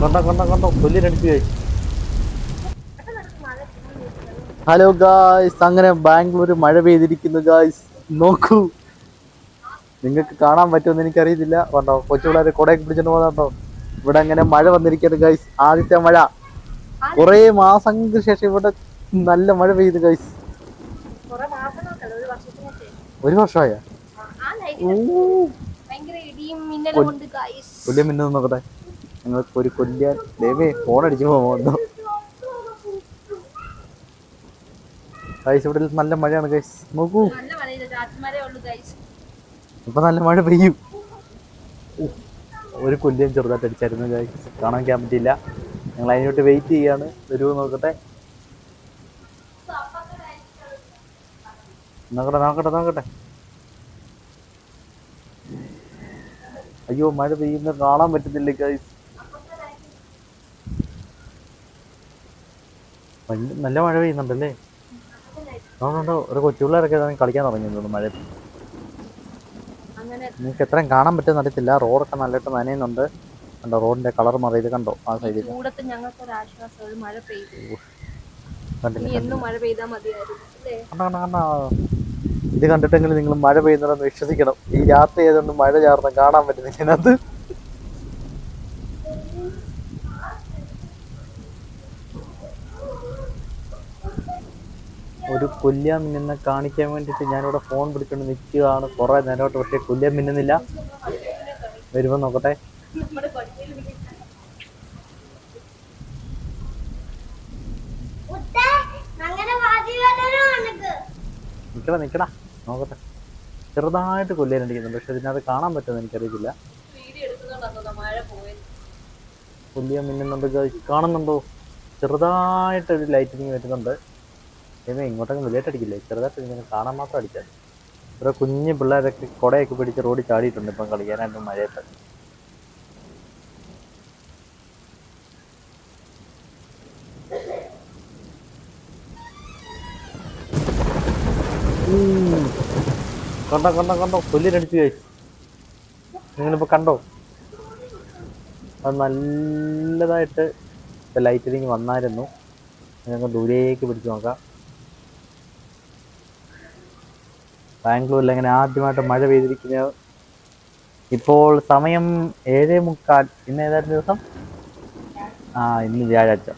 കണ്ടോ കണ്ടോ കണ്ടോ. കൊല്ലിനടിച്ചു കഴിച്ചു ഹലോ ഗായ്സ് അങ്ങനെ ബാംഗ്ലൂർ മഴ പെയ്തിരിക്കുന്നു ഗായ്സ് നോക്കൂ. നിങ്ങൾക്ക് കാണാൻ പറ്റുമെന്ന് എനിക്കറിയത്തില്ല. കണ്ടോ? കൊച്ചു പിള്ളേർ കുടയൊക്കെ പിടിച്ചിട്ട് പോകുന്നുണ്ടോ? ഇവിടെ അങ്ങനെ മഴ വന്നിരിക്കുന്നു ഗായ്സ് ആദ്യത്തെ മഴ. കുറേ മാസങ്ങൾക്ക് ശേഷം ഇവിടെ നല്ല മഴ പെയ്തു ഗായ്സ് ഒരു വർഷമായ? ആ കൊല്ലിയ മിന്നു നോക്കട്ടെ. ഞങ്ങൾക്ക് ഒരു കൊല്ലിയാൻ ദേവേ ഫോൺ അടിച്ചു പോകുന്നു ഗൈസ് ഇവിടെ നല്ല മഴയാണ് ഗൈസ് നോക്കൂ. ഇപ്പൊ നല്ല മഴ പെയ്യും. ഒരു കൊല്ലിയും ചെറുതായിട്ട് അടിച്ചായിരുന്നു ഗൈസ് കാണാൻ ഞാൻ പറ്റിയില്ല. ഞങ്ങൾ അതിനോട്ട് വെയിറ്റ് ചെയ്യാണ്. വരുമോ നോക്കട്ടെ. നോക്കട്ടെ നോക്കട്ടെ നോക്കട്ടെ. അയ്യോ മഴ പെയ്യുന്ന കാണാൻ പറ്റുന്നില്ല ഗൈസ് നല്ല മഴ പെയ്യുന്നുണ്ടല്ലേ? അതുകൊണ്ടോ ഒരു കൊച്ചുപിള്ളേരൊക്കെ ഏതാണ് കളിക്കാൻ തുടങ്ങിയിരുന്നു മഴ നിങ്ങൾക്ക് എത്രയും കാണാൻ പറ്റുന്ന അറിയത്തില്ല. റോഡൊക്കെ നല്ലിട്ട് നനയുന്നുണ്ട്. കണ്ടോ റോഡിന്റെ കളർ മാറിയത് കണ്ടോ? ആ സൈഡിൽ കണ്ടോ കണ്ടോ കണ്ടോ. ഇത് കണ്ടിട്ടെങ്കിലും നിങ്ങൾ മഴ പെയ്യുന്നുണ്ടെന്ന് വിശ്വസിക്കണം. ഈ രാത്രി ആയതുകൊണ്ട് മഴ ചാർന്ന് കാണാൻ പറ്റുന്നില്ല ഇതിനകത്ത്. ഒരു കൊല്ലം മിന്നുന്ന കാണിക്കാൻ വേണ്ടിയിട്ട് ഞാനിവിടെ ഫോൺ പിടിച്ചുകൊണ്ട് നിൽക്കുകയാണ് കുറേ നേരമായിട്ട്. പക്ഷേ കൊല്ലം മിന്നുന്നില്ല. വരുമ്പോൾ നോക്കട്ടെ. നിൽക്കടാ നിൽക്കടാ നോക്കട്ടെ. ചെറുതായിട്ട് കൊല്ലിയാൻ അടിക്കുന്നുണ്ട് പക്ഷെ ഇതിനകത്ത് കാണാൻ പറ്റുമെന്ന് എനിക്കറിയത്തില്ല. പുല്ലിയ മിന്നുന്നുണ്ട്. കാണുന്നുണ്ടോ? ചെറുതായിട്ട് ഒരു ലൈറ്റിനിങ് വരുന്നുണ്ട്. ഇനി ഇങ്ങോട്ടൊക്കെ വലിയായിട്ട് അടിക്കില്ലേ? ചെറുതായിട്ട് ഇങ്ങനെ കാണാൻ മാത്രം അടിച്ചാൽ ഇവിടെ കുഞ്ഞു പിള്ളേരൊക്കെ കുടയൊക്കെ പിടിച്ച് റോഡിൽ ചാടിയിട്ടുണ്ട്. ഇപ്പം കളിക്കാനായിട്ട് മഴയത്ത്. കണ്ടോ കണ്ടോ കണ്ടോ? കൊല്ലിനടിച്ച് കഴിച്ചു നിങ്ങളിപ്പോൾ കണ്ടോ? അത് നല്ലതായിട്ട് ലൈറ്റിനിങ് വന്നായിരുന്നു. ഞങ്ങൾക്ക് ദൂരേക്ക് പിടിച്ചു നോക്കാം. ബാംഗ്ലൂരിൽ അങ്ങനെ ആദ്യമായിട്ട് മഴ പെയ്തിരിക്കുന്നത് ഇപ്പോൾ സമയം ഏഴേ മുക്കാൽ. ഇന്ന് ഏതായിരുന്നു ദിവസം? ആ ഇന്ന് വ്യാഴാഴ്ച.